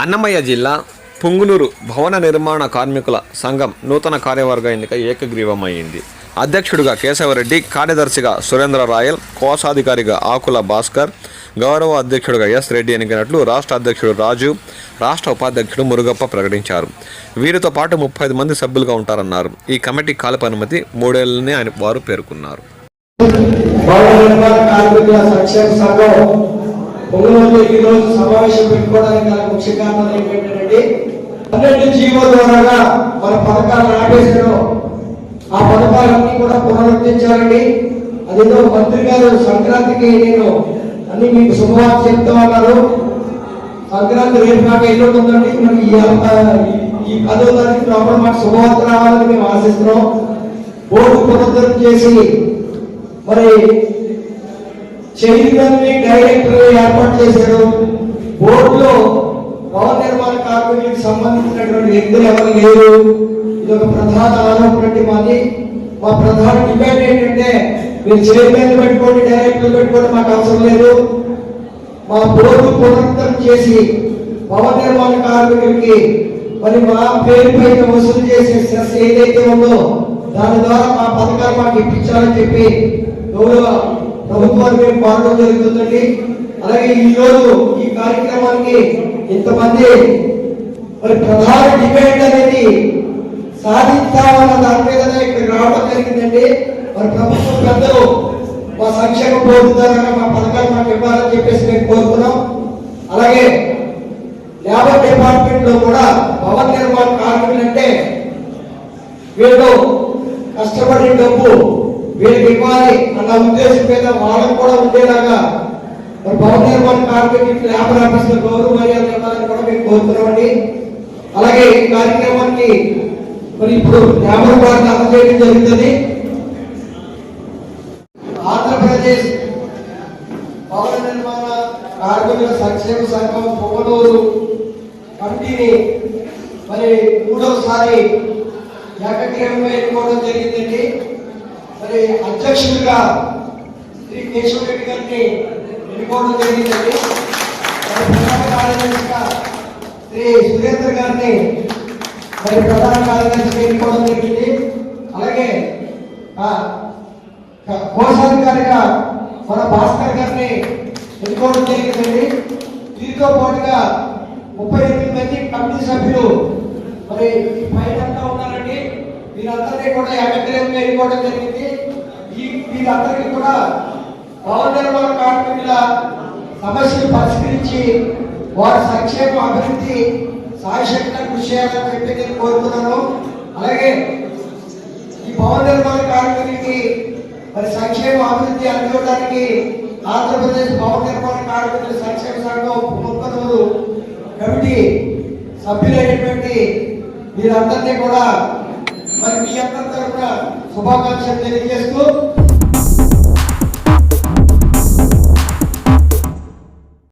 అన్నమయ్య జిల్లా పుంగునూరు భవన నిర్మాణ కార్మికుల సంఘం నూతన కార్యవర్గ ఎన్నిక ఏకగ్రీవమైంది. అధ్యక్షుడిగా కేశవరెడ్డి కార్యదర్శిగా సురేంద్ర రాయల్ కోశాధికారిగా ఆకుల భాస్కర్ గౌరవ అధ్యక్షుడిగా ఎస్ రెడ్డి ఎన్నికైనట్లు రాష్ట్ర అధ్యక్షుడు రాజు రాష్ట్ర ఉపాధ్యక్షుడు మురుగప్ప ప్రకటించారు. వీరితో పాటు ముప్పై మంది సభ్యులుగా ఉంటారన్నారు. ఈ కమిటీ కాలపు అనుమతి మూడేళ్ళని ఆయన వారు పేర్కొన్నారు. భవన నిర్మాణ సమావేశం పెట్టుకోవడానికి నాకు ముఖ్య కారణం ఏంటంటే పన్నెండు జీవో ద్వారా మన పథకాలను ఆపేసారు ఆ పథకాలన్నీ కూడా పునరుద్ధరించాలండి. అదేదో మంత్రి గారు సంక్రాంతికి నేను అన్ని మీకు శుభవార్త చెప్తా ఉన్నారు. సంక్రాంతి రేపు నాకు ఎల్లుండి ఉందండి. మనకి ఈ ఈ- ఈ పదో తారీఖు లోపల మాకు శుభవార్త రావాలని మేము ఆశిస్తున్నాం. బోర్డు పునరుద్ధరణ చేసి మరి చైర్మన్ డైరెక్టర్ ఏర్పాటు చేశారు. బోర్డులో భవన నిర్మాణ కార్మికులకు సంబంధించినటువంటి వ్యక్తులు ఎవరు లేరు. ఇది ఒక ప్రధాన ఆరోపణ మాది. మా ప్రధాన డిమాండ్ ఏంటంటే మీరు చైర్మన్ పెట్టుకోండి డైరెక్టర్ పెట్టుకోండి మాకు అవసరం లేదు. మా బోర్డు పునరుద్ధరణ చేసి భవన నిర్మాణ కార్మికులకి మరి మా పేరు పైన వసూలు చేసే స్ట్రెస్ ఏదైతే ఉందో దాని ద్వారా మా పథకాలు మాకు ఇప్పించాలని చెప్పి గౌరవ ప్రభుత్వాన్ని మేము పాడడం జరుగుతుందండి. అలాగే ఈ రోజు ఈ కార్యక్రమానికి ఇంతమంది మరి ప్రధాన డిమాండ్ అనేది సాధిస్తామన్న దాని మీదనే ఇక్కడ రావడం జరిగిందండి. మరి ప్రభుత్వ పెద్దలు మా సంక్షేమ బోర్డు మా పథకాలు మాకు ఇవ్వాలని చెప్పేసి మేము కోరుతున్నాం. అలాగే లేబర్ డిపార్ట్మెంట్లో కూడా భవన నిర్మాణ కార్మికులు అంటే వీళ్ళు కష్టపడిన డబ్బు వీళ్ళకి ఇవ్వాలి అన్న ఉద్దేశం మీద వాళ్ళకు కూడా ఉండేలాగా మరి భవన నిర్మాణ కార్మికులకి లేబర్ ఆఫీస్ గౌరవ మర్యాద ఇవ్వాలని కూడా మేము కోరుతున్నామండి. అలాగే ఈ కార్యక్రమానికి మరి ఇప్పుడు లేబర్ పార్టీ అందజేయడం జరుగుతుంది ఆంధ్రప్రదేశ్ భవన నిర్మాణ కార్మికుల సంక్షేమ సంఘం పొగలూరు కమిటీని మరి మూడవసారి ఏకగ్రీవంగా ఎన్నుకోవడం జరిగిందండి. మరి అధ్యక్షుడిగా శ్రీ కేశవ రెడ్డి గారిని ఎన్నుకోవడం జరిగిందండి. ప్రధాన కార్యదర్శిగా శ్రీ సురేంద్ర గారిని మరి ప్రధాన కార్యదర్శిగా ఎన్నుకోవడం జరిగింది. అలాగే కోశాధికారిగా మన భాస్కర్ గారిని ఎన్నుకోవడం జరిగిందండి. దీంతో పాటుగా ముప్పై ఎనిమిది మంది కమిటీ సభ్యులు మరి పైన అంతా ఉన్నారండి. వీరందరినీ కూడా ఎమ్మెల్యేగా ఎన్నుకోవడం జరిగింది. వీళ్ళందరికీ కూడా భవన నిర్మాణ కార్మికుల సమస్యలు పరిష్కరించి వారి సంక్షేమ అభివృద్ధి సాయశక్తిగా కృషి చేయాలని చెప్పి నేను కోరుతున్నాను. అలాగే ఈ భవన నిర్మాణ కార్మికులకి మరి సంక్షేమ అభివృద్ధి అందించడానికి ఆంధ్రప్రదేశ్ భవన నిర్మాణ కార్మికుల సంక్షేమ సంఘం ముప్పనూరు కమిటీ సభ్యులైనటువంటి మీరందరినీ కూడా మరి మీ అందరి తరఫున శుభాకాంక్షలు తెలియజేస్తూ